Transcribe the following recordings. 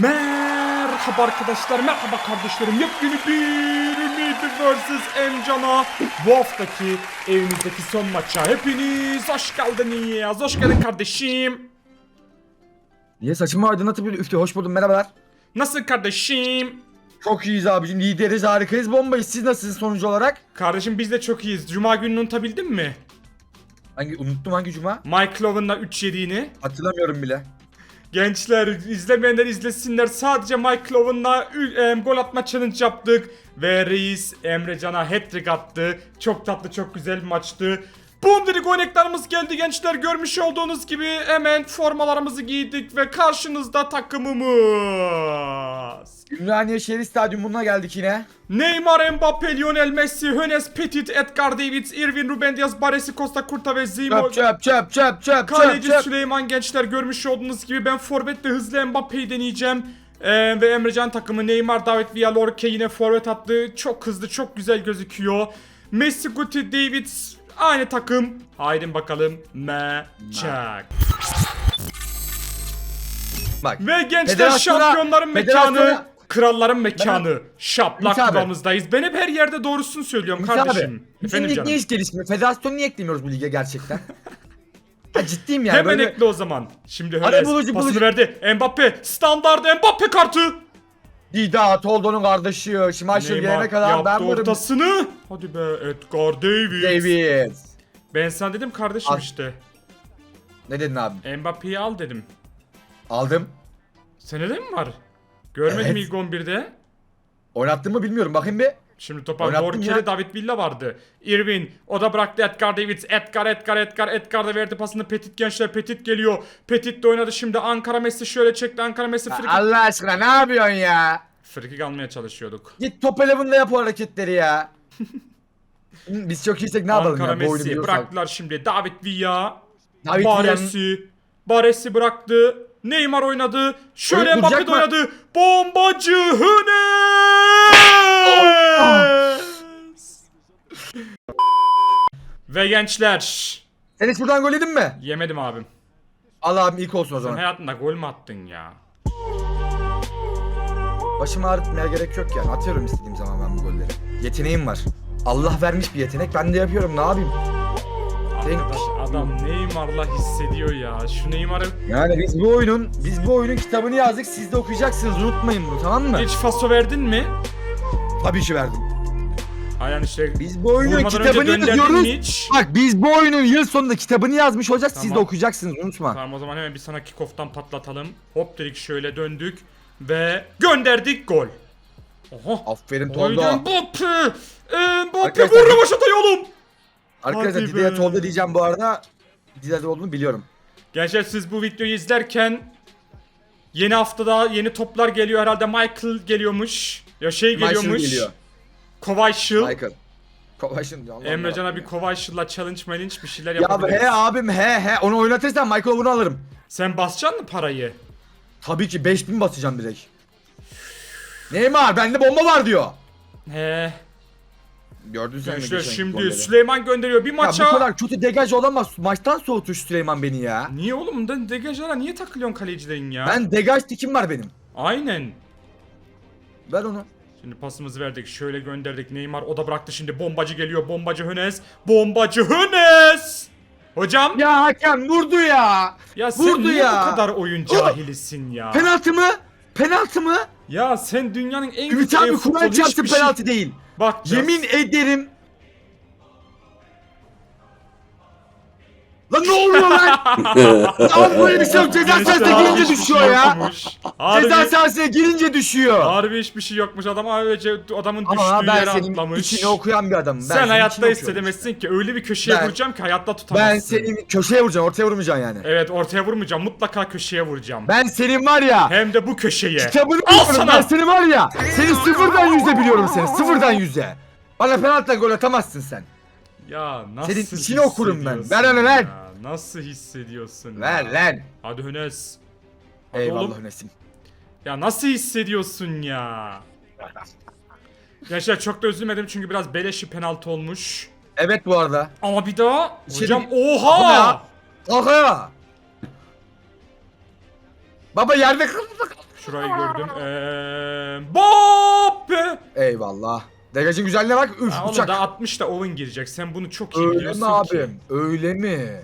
Merhaba arkadaşlar, merhaba kardeşlerim. Yepyeni bir Ümit vs Emcan'a bu haftaki evimizdeki son maça hepiniz hoş geldiniz. Hoş geldin kardeşim. Niye saçımı aydınlatıp böyle üfle hoş buldum merhabalar. Nasıl kardeşim? Çok iyiyiz abicim lideriz harikayız bombayız siz nasılsınız sonucu olarak? Kardeşim biz de çok iyiyiz. Cuma gününü unutabildin mi? Hangi unuttum hangi cuma? Mike Love'ınla 3 yediğini. Hatırlamıyorum bile. Gençler izlemeyenler izlesinler. Sadece Mike Love'ınla ü- em, gol atma challenge yaptık. Ve reis Emrecan'a hat-trick attı. Çok tatlı çok güzel bir maçtı. Boom dedik oynaklarımız geldi gençler. Görmüş olduğunuz gibi hemen formalarımızı giydik ve karşınızda takımımız. Ümraniye Şehir Stadyumuna geldik yine. Neymar, Mbappe, Lionel Messi, Hönes, Petit, Edgar Davids, Irvin, Ruben Diaz, Baresi, Costa Curta ve Zimo. Çöp çöp çöp çöp çöp Kaleci çöp. Süleyman gençler görmüş olduğunuz gibi ben forvet ve hızlı Mbappe'yi deneyeceğim. Ee, ve Emrecan takımı Neymar, David Villa, Lorke yine forvet attı. Çok hızlı, çok güzel gözüküyor. Messi, Guti, Davids aynı takım. Haydi bakalım maçak. Bak. Ve gençler Federasyona- şampiyonların mekanı, federasyona- kralların mekanı. Şaplak Ümit abi. Ben hep her yerde doğrusunu söylüyorum abi. kardeşim. Bizim Efendim lig canım. niye hiç gelişmiyor? Federasyonu niye eklemiyoruz bu lige gerçekten? ha ciddiyim yani Hemen böyle. ekle o zaman. Şimdi Hadi Hönes bulucu, pasını bulucu. verdi. Mbappe standart Mbappe kartı. Dida Toldo'nun kardeşi. Şimaşır gelene kadar ben varım. ortasını. Hadi be Edgar Davids. David. Ben sana dedim kardeşim Al. işte. Ne dedin abi? Mbappe'yi al dedim. Aldım. Senede mi var? Görmedim Evet. ilk 11'de. Oynattın mı bilmiyorum bakayım bir. Şimdi topa Lorke'de ya. David Villa vardı. Irvin o da bıraktı Edgar Davids. Edgar Edgar Edgar Edgar da verdi pasını Petit gençler Petit geliyor. Petit de oynadı şimdi Ankara Messi şöyle çekti Ankara Messi frikik. Allah aşkına ne yapıyorsun ya? Frikik almaya çalışıyorduk. Git top eleven'da yap o hareketleri ya. Biz çok iyiysek ne yapalım Ankara ya Messi biliyorsak. bıraktılar şimdi David Villa. David Baresi. Baresi bıraktı. Neymar oynadı. Şöyle Mbappe oynadı. Bombacı Hünes. Ve gençler. Sen hiç buradan gol yedin mi? Yemedim abim. Al abim ilk olsun o Sen zaman. hayatında gol mü attın ya? Başımı ağrıtmaya gerek yok yani. Atıyorum istediğim zaman ben bu golleri. Yeteneğim var. Allah vermiş bir yetenek. Ben de yapıyorum. Ne yapayım? Arkadaş adam Neymar'la hissediyor ya. Şu Neymar'ı Yani biz bu oyunun biz bu oyunun kitabını yazdık. Siz de okuyacaksınız. Unutmayın bunu tamam mı? hiç faso verdin mi? Tabii ki verdim. Aynen işte Biz bu oyunun vurmadan önce kitabını döndürdün yazıyoruz. hiç? Bak biz bu oyunun yıl sonunda kitabını yazmış olacağız. Siz de Tamam. okuyacaksınız. Unutma. Tamam o zaman hemen bir sana kickoff'tan patlatalım. Hop dedik şöyle döndük ve gönderdik gol. Oha. Aferin Tolga. Mbappe. Mbappe Arkadaşlar- vur Ravaşata'yı oğlum. Arkadaşlar Hadi Dide'ye be. Tolga diyeceğim bu arada. Dide'de olduğunu biliyorum. Gençler siz bu videoyu izlerken yeni haftada yeni toplar geliyor herhalde Michael geliyormuş. Ya şey Michael geliyormuş. geliyor. Kovaşıl. Michael. Kovaş'ın Allah Emrecan'a bir Kovaşıl'la challenge challenge bir şeyler Ya yapabiliriz. he abim he he onu oynatırsan Michael'a bunu alırım. Sen basacaksın mı parayı? Tabii ki 5000 basacağım direkt. Neymar bende bomba var diyor. He. Gördün sen geçen şimdi golleri? Süleyman gönderiyor bir Ya maça. bu kadar kötü degaj olamaz. Maçtan soğutuş Süleyman beni ya. Niye oğlum? De degajlara niye takılıyorsun kaleciden ya? Ben degaj tikim var benim. Aynen. Ver onu. Şimdi pasımızı verdik. Şöyle gönderdik. Neymar o da bıraktı şimdi. Bombacı geliyor. Bombacı Hönes. Bombacı Hönes. Hocam. Ya, Ya hakem vurdu ya. sen vurdu niye ya. bu kadar oyun cahilisin ya? Penaltı mı? Penaltı mı? ya sen dünyanın en Ümit kötü abi Kur'an çarptı şey- penaltı değil. Bak Yemin ederim. Lan ne oluyor lan? Lan böyle bir şey yok. Ceza sahasına girince düşüyor ya. Harbi, Ceza sahasına girince düşüyor. harbi hiçbir şey yokmuş. Adam öylece adamın Ama düştüğü ben yere senin atlamış. içini okuyan bir adamım. Ben Sen senin hayatta içini okuyorum hissedemezsin ki. Öyle bir köşeye Ben- vuracağım ki hayatta tutamazsın. Ben senin köşeye vuracağım, ortaya vurmayacaksın yani. Evet ortaya vurmayacağım. Mutlaka köşeye vuracağım. Ben senin var ya, Hem de bu köşeye. kitabını Al biliyorum. sana. Ben seni var ya, seni sıfırdan yüze biliyorum seni, sıfırdan yüze. Bana penaltıdan gol atamazsın sen. Ya nasıl Senin içini okurum ben. Ver onu lan. ya? Nasıl hissediyorsun? Ver ya? lan. Hadi Hönes. Hadi Eyvallah oğlum. Önesim. Ya nasıl hissediyorsun ya? Gençler çok da üzülmedim çünkü biraz beleşi penaltı olmuş. Evet bu arada. Ama bir daha İçeri- hocam Ama ya. oha! Ayağa. Baba yerde kaldı. Şurayı gördüm. Eee Mbappe. Eyvallah. Degajın güzelliğine bak. Üf Ha, onu uçak. da 60 da Owen girecek. Sen bunu çok iyi Öyle biliyorsun mi ki. abim? Öyle mi?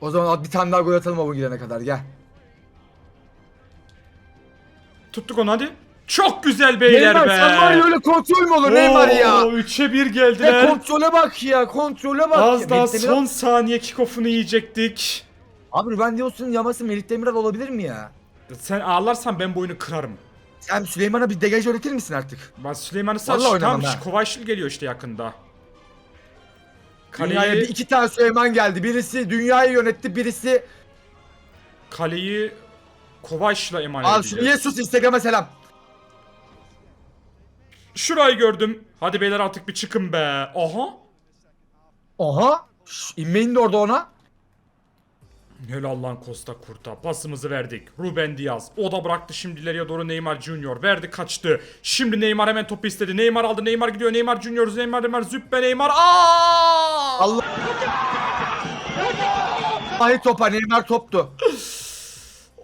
O zaman bir tane daha gol atalım o gidene kadar gel. Tuttuk onu hadi. Çok güzel beyler Neymar be. sen var ya öyle kontrol mü olur Neymar ya? 3'e 1 Ya geldiler. kontrole bak ya kontrole bak. Az ya. daha Demiral- son saniye kickoff'unu yiyecektik. Abi Ruben Dios'un yaması Melih Demiral olabilir mi ya? Sen ağlarsan ben boyunu kırarım. Sen Süleyman'a bir degaj öğretir misin artık? Ben Süleyman'ı saç Vallahi oynamam tam ha. Kovaşlı geliyor işte yakında. Dünyaya bir iki tane Süleyman geldi. Birisi dünyayı yönetti, birisi... kaleyi Kovaş'la emanet Al şunu edeceğiz. Yesus Instagram'a selam. Şurayı gördüm. Hadi beyler artık bir çıkın be. Aha. Oha. Şş, inmeyin de orada ona. Helal lan Costa Kurta. Pasımızı verdik. Ruben Diaz. O da bıraktı şimdi ileriye doğru Neymar Junior. Verdi kaçtı. Şimdi Neymar hemen topu istedi. Neymar aldı. Neymar gidiyor. Neymar Junior. Neymar Neymar. Züppe Neymar. Aa! Allah. Vallahi topa Neymar toptu.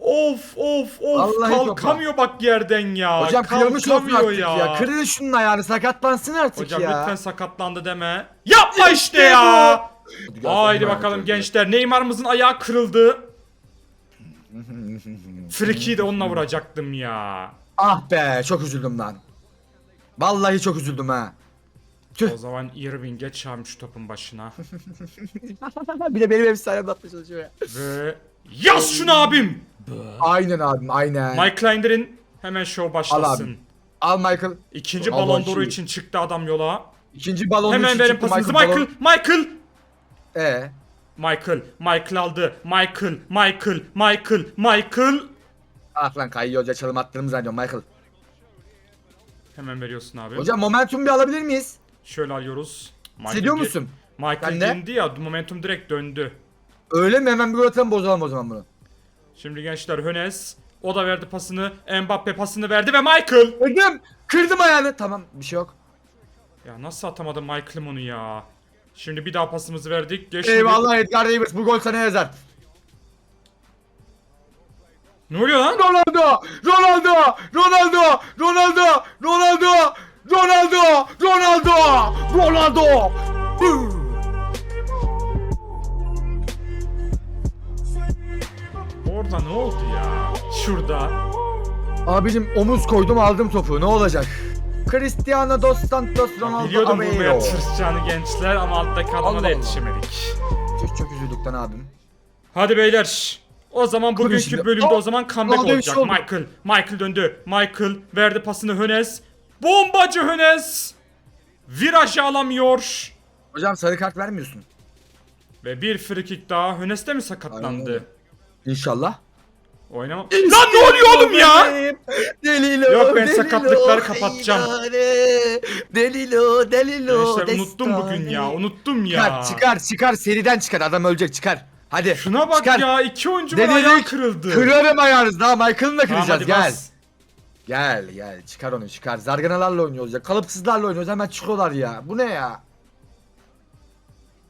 Of of of. Vallahi Kalkamıyor bak yerden ya. Hocam kırılmış olsun artık ya. Kırın şunun ayağını sakatlansın artık Hocam ya. lütfen sakatlandı deme. Yapma İşte ya. Haydi bakalım gençler. Neymar'ımızın ayağı kırıldı. Friki'yi de onunla vuracaktım ya. Ah be çok üzüldüm lan. Vallahi çok üzüldüm ha. Tüh. O zaman Irving'e çarpmış topun başına. bir de benim efsanem atmaya çalışıyor ya. Ve yaz şunu abim. Aynen abim aynen. Mike Linder'in hemen show başlasın. abi. Al Michael. İkinci Allah balon doğru şey. için çıktı adam yola. İkinci balonu hemen için verin pasınızı. Michael. Michael, Michael. Ee, Michael, Michael aldı. Michael, Michael, Michael, Michael. ah lan kayıyor hoca çalım attığımı zannediyorum Michael. Hemen veriyorsun abi. Hocam momentum bir alabilir miyiz? Şöyle alıyoruz. Michael Hissediyor gir- musun? Michael Ben de. girdi ya momentum direkt döndü. Öyle mi? Hemen bir gol atalım bozalım o zaman bunu. Şimdi gençler Hönes. O da verdi pasını. Mbappe pasını verdi ve Michael. Hocam kırdım ayağını. Tamam bir şey yok. Ya nasıl atamadı Michael'ım onu ya. Şimdi bir daha pasımızı verdik. Geçti. Eyvallah Edgar Davis bu gol sana yazar. Ne oluyor lan? Ronaldo! Ronaldo! Ronaldo! Ronaldo! Ronaldo! Ronaldo! Ronaldo! Ronaldo! Hı! Orada ne oldu ya? Şurada. Abicim omuz koydum aldım topu ne olacak? Cristiano dos Santos Ronaldo Biliyordum vurmaya Aveiro. tırstacağını gençler ama alttaki adama Allah da Allah. yetişemedik. Çok çok üzüldük lan abim. Hadi beyler. O zaman bugünkü şimdi. bölümde o zaman comeback olacak. oldu. Michael. Michael döndü. Michael verdi pasını Hönes. Bombacı Hönes. Virajı alamıyor. Hocam sarı kart vermiyorsun. Ve bir free kick daha. Hönes de mi sakatlandı? Aynen. İnşallah. Oynama. Lan ne oluyor oğlum ya? Delilo. Yok, ben delilo, sakatlıkları kapatacağım. eyvane, Delilo, delilo. Gençler unuttum bugün ya. Unuttum ya. Çıkar, çıkar, çıkar. Seriden çıkar. Adam ölecek, çıkar. Hadi. Şuna bak çıkar. ya. iki oyuncu var Denedik. ayağı kırıldı. Kırarım ayağınızı. Daha Michael'ın da Tamam, kıracağız. hadi gel. bas. Gel, gel. Çıkar onu, çıkar. Zarganalarla oynuyoruz ya. Kalıpsızlarla oynuyoruz. Hemen çıkıyorlar ya. Bu ne ya?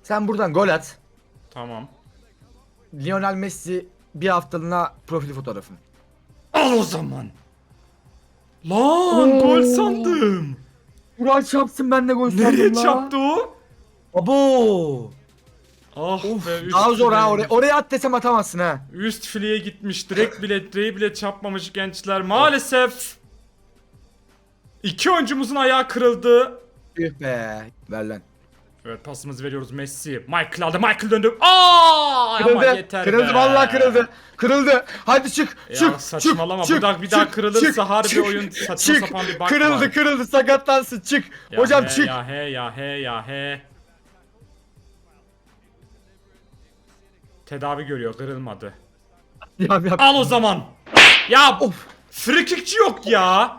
Sen buradan gol at. Tamam. Lionel Messi bir haftalığına profil fotoğrafın. Al o zaman. Lan gol sandım. Burak çarpsın ben de gol Nereye çarptı o? Abo. Ah be üst Daha zor ha fileye- oraya. Oraya at desem atamazsın ha. Üst fileye gitmiş. Direkt bile direği bile çarpmamış gençler. Maalesef. İki oyuncumuzun ayağı kırıldı. Üh be. Ver lan. Evet pasımızı veriyoruz Messi. Michael aldı. Michael döndü. Aa! Ama Kırıldı. yeter Kırıldı be. vallahi kırıldı. Kırıldı. Hadi çık. Ya çık. saçmalama. Çık, Bu da bir daha çık, kırılırsa çık, harbi çık, oyun saçma çık. sapan bir bak Kırıldı var. kırıldı sakatlansın çık. Ya Hocam he, çık. Ya he ya he ya he. Tedavi görüyor kırılmadı. Ya, ya. Al o zaman. Ya Of. free kickçi yok ya.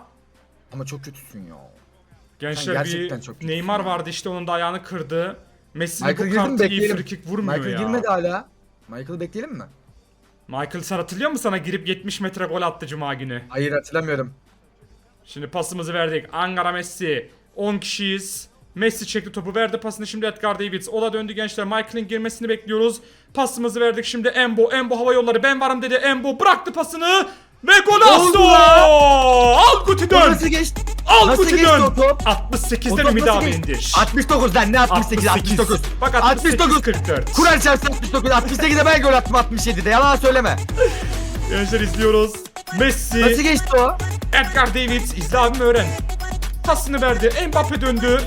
Ama çok kötüsün ya. Gençler gerçekten bir çok Neymar ya. vardı işte onun da ayağını kırdı. Messi'nin Michael bu girdi mi kartı iyi bekleyelim. free kick vurmuyor Michael ya. girmedi hala. Michael'ı bekleyelim mi? Michael sen hatırlıyor musun sana girip 70 metre gol attı cuma günü. Hayır hatırlamıyorum. Şimdi pasımızı verdik. Angara Messi. 10 kişiyiz. Messi çekti topu verdi pasını şimdi Edgar Davids. O da döndü gençler. Michael'in girmesini bekliyoruz. Pasımızı verdik şimdi Embo. Embo hava yolları ben varım dedi. Embo bıraktı pasını. Ve oldu lan? Al Guti dön! Nasıl geçti? Al Nasıl geçti dön! o top? 68'den O top Ümit nasıl abi geçti? indir. 69 lan ne 68 69. Bak 68 69. 44. Kur'an çarpsın 69. 68'de ben gol attım 67'de. Yalan söyleme. Gençler izliyoruz. Messi, Nasıl geçti o? Edgar Davids izle abim öğren. Pasını verdi. Mbappe döndü.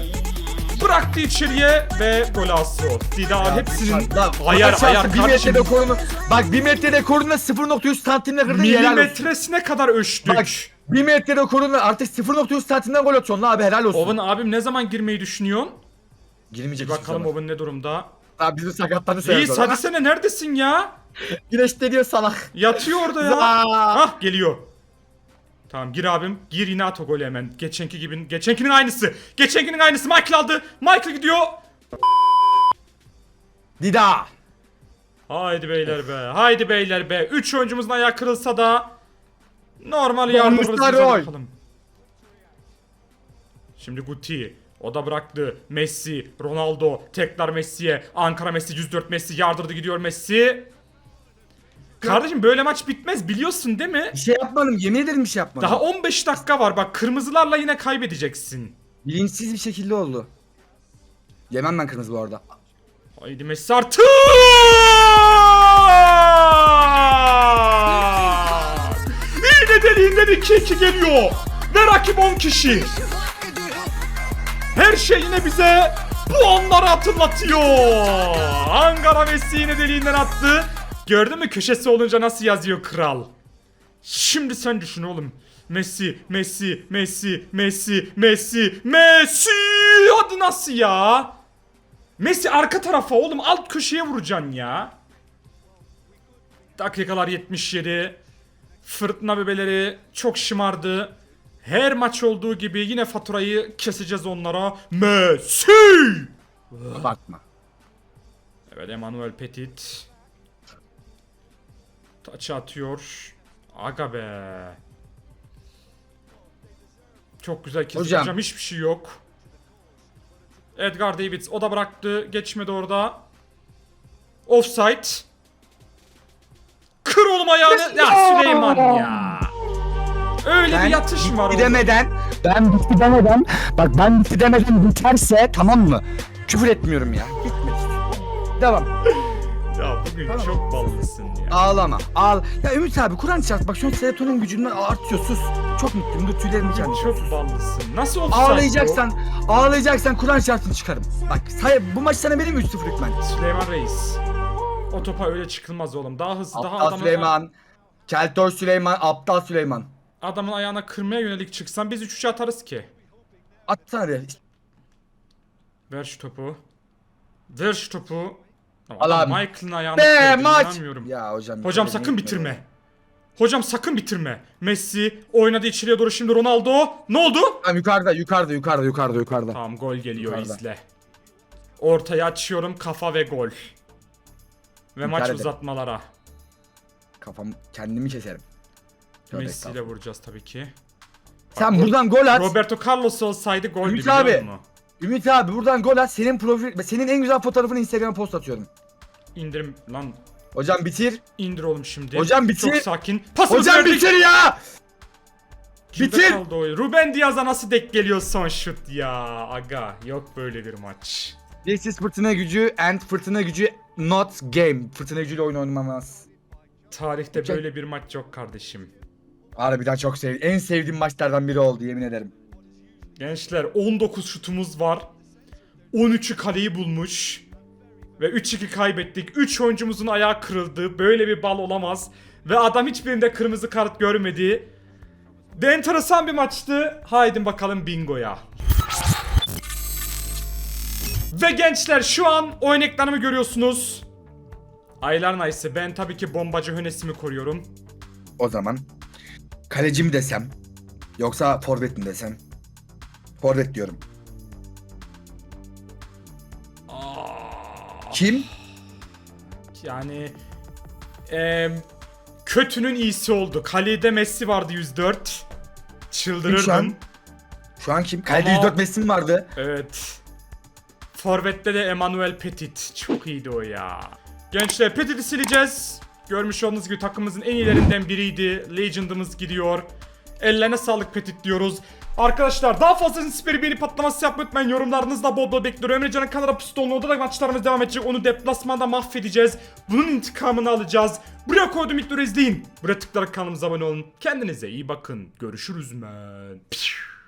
Bıraktı içeriye ve golazo. Dida hepsinin Lan, ayar ayar bir kardeşim. metrede korunu. Bak bir metrede korunu 0.3 santimle kırdın helal olsun. Milimetresine kadar ölçtük. Bak bir metrede korunu artık 0.3 santimden gol atıyorsun abi helal olsun. Oven abim ne zaman girmeyi düşünüyorsun? Girmeyecek Bir bakalım Oven ne durumda. Abi bizim sakatlarını İyi söylüyor. hadi sene neredesin ya? Güneş de diyor salak. Yatıyor orada ya. Za- Hah geliyor. Tamam gir abim. Gir yine at o golü hemen. Geçenki gibi. Geçenkinin aynısı. Geçenkinin aynısı. Michael aldı. Michael gidiyor. Dida. Haydi beyler be. Haydi beyler be. 3 oyuncumuzun ayağı kırılsa da normal yardımımızı bakalım. Şimdi Guti. O da bıraktı. Messi, Ronaldo, tekrar Messi'ye. Ankara Messi, 104 Messi yardırdı gidiyor Messi. Kardeşim böyle maç bitmez biliyorsun değil mi? Bir şey yapmadım yemin ederim bir şey yapmadım. Daha 15 dakika var bak kırmızılarla yine kaybedeceksin. Bilinçsiz bir şekilde oldu. Yemem ben kırmızı bu arada. Haydi Messi artık! İğne deliğinden 2-2 geliyor. Ve rakip 10 kişi. Her şey yine bize bu anları hatırlatıyor. Ankara Messi yine deliğinden attı. Gördün mü köşesi olunca nasıl yazıyor kral? Şimdi sen düşün oğlum. Messi, Messi, Messi, Messi, Messi, Messi. Hadi nasıl ya? Messi arka tarafa oğlum alt köşeye vuracaksın ya. Dakikalar 77. Fırtına bebeleri çok şımardı. Her maç olduğu gibi yine faturayı keseceğiz onlara. Messi! Bakma. Evet Emmanuel Petit. Taçı atıyor. Aga be. Çok güzel kestik Hocam. hocam. hiçbir şey yok. Edgar Davids o da bıraktı. Geçmedi orada. Offside. Kır oğlum ayağını. Ya Süleyman ya. Öyle bir yatış bitti var orada. demeden, ben bitti demeden, bak ben bitti demeden biterse tamam mı? Küfür etmiyorum ya. Bitmedi. Devam. Bugün Tamam. çok ballısın ya. Ağlama. Ağl. Ya Ümit abi Kur'an çarp. Bak şu an serotonin gücünden artıyor. Sus. Çok mutluyum. Dur tüylerim diken diken. Çok ballısın. Nasıl bu? Ağlayacaksan, ağlayacaksan Kur'an çarpsın çıkarım. Bak say, bu maç sana benim 3-0 hükmen. Süleyman Reis. O topa öyle çıkılmaz oğlum. Daha hızlı, daha Aptal adamın, Süleyman. Keltor Süleyman, Aptal Süleyman. adamın ayağına kırmaya yönelik çıksan biz 3-3 atarız ki. Atsana bir. Ver şu topu. Ver şu topu. Al abi. Michael'ın ayağını Be kırdı, maç. inanmıyorum. Ya hocam. Hocam sakın bitirme. Hocam sakın bitirme. Messi oynadı içeriye doğru şimdi Ronaldo. Ne oldu? Tamam yukarıda, yukarıda, yukarıda, yukarıda, yukarıda. Tamam gol geliyor Yukarıda. izle. Ortaya açıyorum kafa ve gol. Ve maç ederim. uzatmalara. Kafam kendimi keserim. Tövbe Messi ile estağfurullah. vuracağız tabii ki. Sen Bak, buradan gol at. Roberto Carlos olsaydı gol Ümit biliyor abi. musun? Ümit abi buradan gol at. Senin profil, senin en güzel fotoğrafını Instagram'a post atıyorum. İndirim lan Hocam bitir. indir oğlum şimdi. Hocam bitir. Çok sakin. Pasımız Hocam verdik. bitir ya. Kimde bitir. kaldı o? Ruben Diaz'a nasıl denk geliyor son şut ya? Aga yok böyle bir maç. This is fırtına gücü and fırtına gücü not game. Fırtına gücüyle oyun oynamamaz. Tarihte Okey. böyle bir maç yok kardeşim. Harbiden çok sevdim. En sevdiğim maçlardan biri oldu yemin ederim. Gençler 19 şutumuz var. 13'ü kaleyi bulmuş. Ve 3-2 kaybettik. 3 oyuncumuzun ayağı kırıldı. Böyle bir bal olamaz. Ve adam hiçbirinde kırmızı kart görmedi. De enteresan bir maçtı. Haydi bakalım bingoya. Ve gençler şu an oyun ekranımı görüyorsunuz. Aylar nice. Ben tabii ki bombacı hönesimi koruyorum. O zaman kaleci mi desem yoksa forvet mi desem? Forvet diyorum. Kim? Yani em, kötünün iyisi oldu. Kalede Messi vardı 104. Kim şu Çıldırırdım. an? Şu an kim? Kalede Ama- 104 Messi mi vardı? Evet. Forvet'te de Emmanuel Petit. Çok iyiydi o ya. Gençler Petit'i sileceğiz. Görmüş olduğunuz gibi takımımızın en iyilerinden biriydi. Legend'ımız gidiyor. Ellerine sağlık Petit diyoruz. Arkadaşlar daha fazla inspiri beni patlaması yapmayı unutmayın. Yorumlarınızla bol bol bekliyorum. Emrecan'ın kanala pistolunu da maçlarımız devam edecek. Onu deplasmanda mahvedeceğiz. Bunun intikamını alacağız. Buraya koydum ilk izleyin. Buraya tıklayarak kanalımıza abone olun. Kendinize iyi bakın. Görüşürüz men. Pişt.